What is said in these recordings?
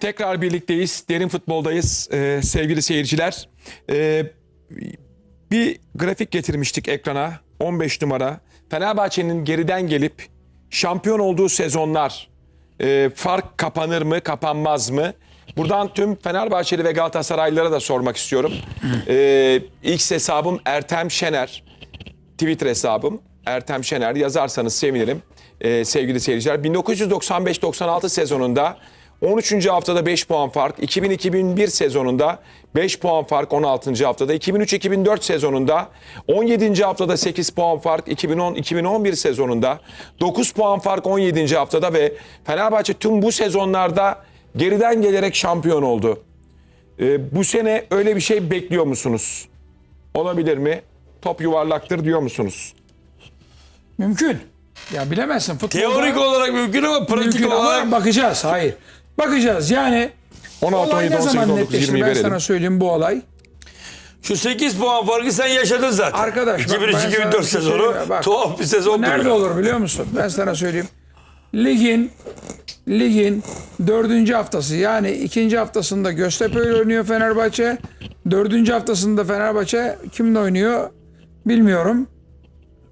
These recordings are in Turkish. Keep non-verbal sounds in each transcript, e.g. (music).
Tekrar birlikteyiz. Derin futboldayız Ee, sevgili seyirciler. Ee, bir grafik getirmiştik ekrana. 15 numara. Fenerbahçe'nin geriden gelip şampiyon olduğu sezonlar e, fark kapanır mı kapanmaz mı? Buradan tüm Fenerbahçeli ve Galatasaraylılara da sormak istiyorum. Ee, X hesabım Ertem Şener. Twitter hesabım Ertem Şener yazarsanız sevinirim Ee, sevgili seyirciler. 1995-96 sezonunda 13. haftada 5 puan fark, 2000-2001 sezonunda 5 puan fark 16. haftada, 2003-2004 sezonunda 17. haftada 8 puan fark, 2010-2011 sezonunda 9 puan fark 17. haftada ve Fenerbahçe tüm bu sezonlarda geriden gelerek şampiyon oldu. Ee, bu sene öyle bir şey bekliyor musunuz? Olabilir mi? Top yuvarlaktır diyor musunuz? Mümkün. Ya bilemezsin futbolda. Teorik olarak mümkün ama pratik mümkün ama olarak bakacağız. Hayır. Bakacağız. Yani 16, olay 17, ne 18, zaman 19, netleşir 20'yi ben verelim. sana söyleyeyim bu olay. şu 8 puan farkı sen yaşadın zaten. Arkadaş, bak ben sana 2003-2004 bir şey sezonu söyleyeyim. Bak, tuhaf bir sezon Nerede olur biliyor musun? Ben sana söyleyeyim. Ligin ligin dördüncü haftası yani ikinci haftasında Göztepe ile oynuyor Fenerbahçe. Dördüncü haftasında Fenerbahçe kimle oynuyor bilmiyorum.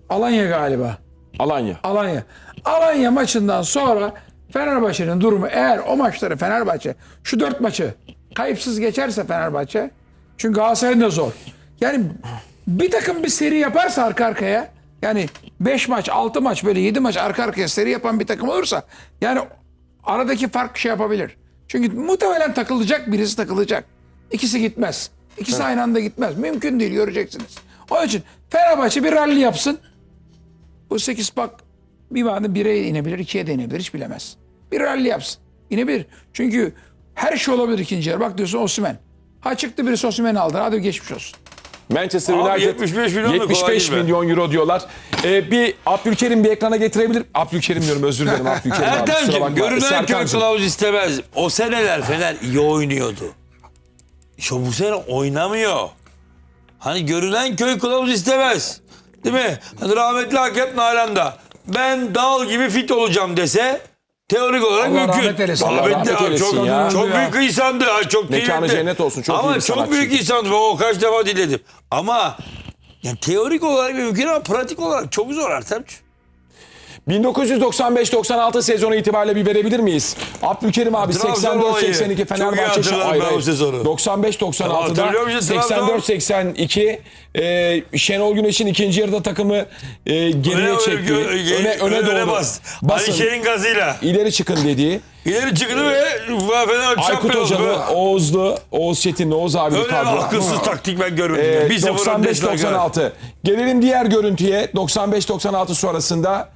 Alanya galiba. Alanya. Alanya. Alanya maçından sonra Fenerbahçe'nin durumu eğer o maçları Fenerbahçe şu dört maçı kayıpsız geçerse Fenerbahçe çünkü Galatasaray'ın da zor. Yani bir takım bir seri yaparsa arka arkaya yani 5 maç 6 maç böyle 7 maç arka arkaya seri yapan bir takım olursa yani aradaki fark şey yapabilir. Çünkü muhtemelen takılacak birisi takılacak. İkisi gitmez. İkisi aynı anda gitmez. Mümkün değil göreceksiniz. Onun için Fenerbahçe bir rally yapsın. Bu 8 bak bir bağında 1'e inebilir, 2'ye de inebilir hiç bilemez. Bir rally yapsın. İnebilir. Çünkü her şey olabilir ikinci yarı. Bak diyorsun Osimhen. Ha çıktı birisi Osimhen'i aldı. Hadi geçmiş olsun. Manchester United 75 milyon da kolay 75 değil be. milyon euro diyorlar. Ee, bir Abdülkerim bir ekrana getirebilir. Abdülkerim diyorum özür dilerim (laughs) Abdülkerim Ertem'cim görünen köy kılavuz istemez. O seneler Fener iyi oynuyordu. Şu bu sene oynamıyor. Hani görünen köy kılavuz istemez. Değil mi? Hani rahmetli hakem Nalan da ben dal gibi fit olacağım dese teorik olarak Allah mümkün. rahmet eylesin. Allah rahmet eylesin çok, ya. çok Ya. büyük insandı. ha, Çok Mekanı kıymetli. cennet olsun, çok iyi Ama bir çok sanatçı. büyük insandı. O kaç defa dinledim. Ama yani teorik olarak mümkün ama pratik olarak çok zor Ertemciğim. 1995-96 sezonu itibariyle bir verebilir miyiz? Abdülkerim abi Trabzon olayı. 84-82 Çok iyi Fenerbahçe hatırlarım Hayır, ben o hayır. sezonu. 95-96'da Hatırlıyor musun? Trabzon? 84-82 e, Şenol Güneş'in ikinci yarıda takımı e, geriye Öne- çekti. öne- Öne, doğru. bas. Basın. Alişer'in gazıyla. İleri çıkın dediği. İleri çıktı ve Fener Aykut şampiyon oldu. Hocalı, Oğuzlu, Oğuz Çetin'le Oğuz abi Öyle bir kadro. akılsız taktik ben görmedim. Ee, öndeyiz arkadaşlar. 95-96. Gelelim diğer görüntüye. 95-96 sonrasında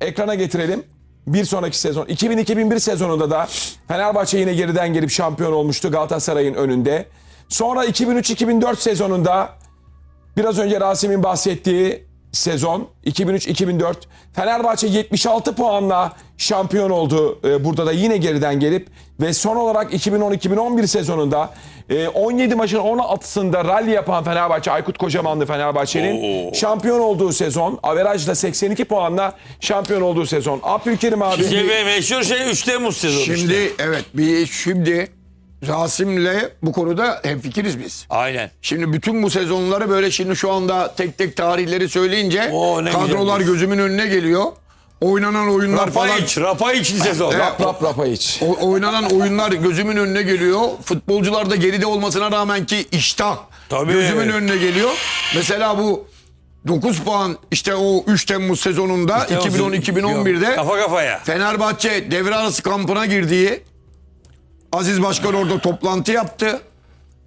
ekrana getirelim. Bir sonraki sezon 2000-2001 sezonunda da Fenerbahçe yine geriden gelip şampiyon olmuştu Galatasaray'ın önünde. Sonra 2003-2004 sezonunda biraz önce Rasim'in bahsettiği sezon 2003-2004 Fenerbahçe 76 puanla şampiyon oldu. Ee, burada da yine geriden gelip ve son olarak 2010-2011 sezonunda e, 17 maçın 16'sında rally yapan Fenerbahçe Aykut Kocamanlı Fenerbahçe'nin şampiyon olduğu sezon averajla 82 puanla şampiyon olduğu sezon. Abdülkerim abi ve meşhur şey 3 Temmuz sezonu işte. Şimdi evet bir şimdi Rasim'le bu konuda hemfikiriz biz. Aynen. Şimdi bütün bu sezonları böyle şimdi şu anda tek tek tarihleri söyleyince Oo, ne kadrolar güzel. gözümün önüne geliyor. Oynanan oyunlar falan Rapayiç, Rapayiç sezon. Rap rap Rapayiç. o- oynanan oyunlar gözümün önüne geliyor. Futbolcular da geride olmasına rağmen ki iştah Tabii. gözümün önüne geliyor. Mesela bu 9 puan işte o 3 Temmuz sezonunda 2010-2011'de Kafa kafaya. Fenerbahçe devre arası kampına girdiği Aziz Başkan orada toplantı yaptı.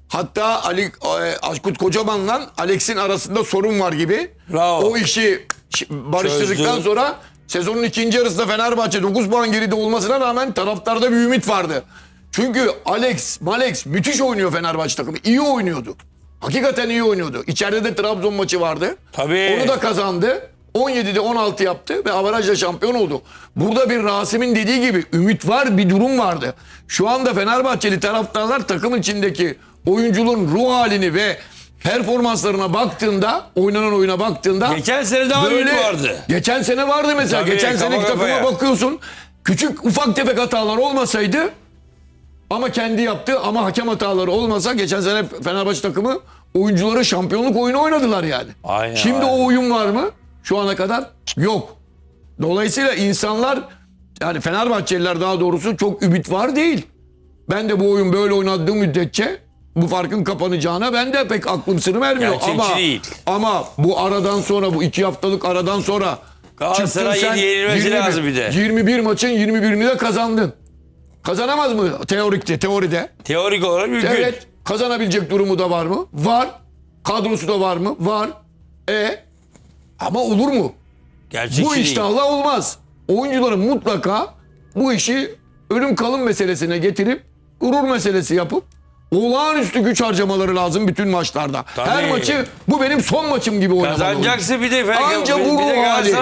Hatta Ali e, Aşkut Kocaman'la Alex'in arasında sorun var gibi. Bravo. O işi barıştırdıktan Çözdü. sonra sezonun ikinci yarısında Fenerbahçe 9 puan geride olmasına rağmen taraftarda bir ümit vardı. Çünkü Alex, Malex müthiş oynuyor Fenerbahçe takımı. İyi oynuyordu. Hakikaten iyi oynuyordu. İçeride de Trabzon maçı vardı. Tabii. Onu da kazandı. 17'de 16 yaptı ve avarajla şampiyon oldu. Burada bir Rasim'in dediği gibi ümit var bir durum vardı. Şu anda Fenerbahçeli taraftarlar takım içindeki oyunculuğun ruh halini ve performanslarına baktığında, oynanan oyuna baktığında Geçen sene daha ümit vardı. Geçen sene vardı mesela. Tabii, geçen seneki takıma bakıyorsun. Küçük ufak tefek hatalar olmasaydı Ama kendi yaptı ama hakem hataları olmasa geçen sene Fenerbahçe takımı oyuncuları şampiyonluk oyunu oynadılar yani. Aynen, Şimdi aynen. o oyun var mı? Şu ana kadar yok. Dolayısıyla insanlar yani Fenerbahçeliler daha doğrusu çok ümit var değil. Ben de bu oyun böyle oynadığım müddetçe bu farkın kapanacağına ben de pek aklım sırrım ermiyor. Gerçekçi Ama, değil. ama bu aradan sonra bu iki haftalık aradan sonra Galatasaray'ın yenilmesi 21 lazım bir de. 21 maçın 21'ini de kazandın. Kazanamaz mı teorikte, teoride? Teorik olarak mümkün. Evet. Kazanabilecek durumu da var mı? Var. Kadrosu da var mı? Var. E ama olur mu? Gerçekçi Bu değil. iştahla olmaz. Oyuncuların mutlaka bu işi ölüm kalım meselesine getirip gurur meselesi yapıp olağanüstü güç harcamaları lazım bütün maçlarda. Tabii. Her maçı bu benim son maçım gibi oynamalı. Kazanacaksın bir de Anca bu ruh hali,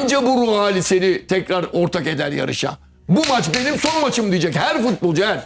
anca bu ruh hali seni tekrar ortak eder yarışa. Bu maç benim son maçım diyecek her futbolcu her.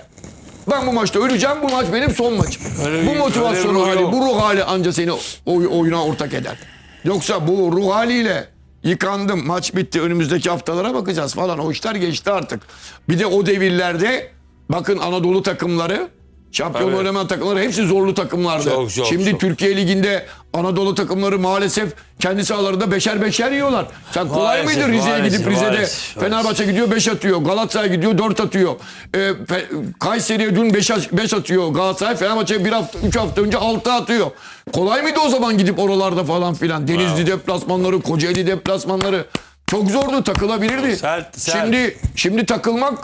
Ben bu maçta öleceğim bu maç benim son maçım. Öyle bu motivasyon hali, bu ruh hali anca seni oy- oyuna ortak eder. Yoksa bu ruh haliyle yıkandım maç bitti önümüzdeki haftalara bakacağız falan o işler geçti artık. Bir de o devirlerde bakın Anadolu takımları şampiyon Tabii. oynayan takımları hepsi zorlu takımlardı. Çok, çok, Şimdi çok. Türkiye Ligi'nde Anadolu takımları maalesef kendi sahalarında beşer beşer yiyorlar. Sen kolay Maalesef, mıydı Rize'ye gidip Rize'de maalesef. Fenerbahçe gidiyor 5 atıyor. Galatasaray gidiyor 4 atıyor. Fe- Kayseri'ye dün 5 atıyor. Galatasaray Fenerbahçe 1 hafta 3 hafta önce 6 atıyor. Kolay mıydı o zaman gidip oralarda falan filan? Denizli deplasmanları, Kocaeli deplasmanları çok zordu takılabilirdi. Sert, sert. Şimdi şimdi takılmak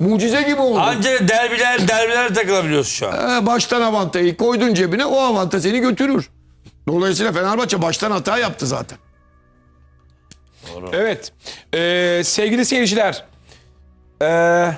mucize gibi oldu. Anca derbiler derbiler takılabiliyorsun şu an. Ee, baştan avantayı koydun cebine o avanta seni götürür. Dolayısıyla Fenerbahçe baştan hata yaptı zaten. Evet. Ee, sevgili seyirciler. Ee,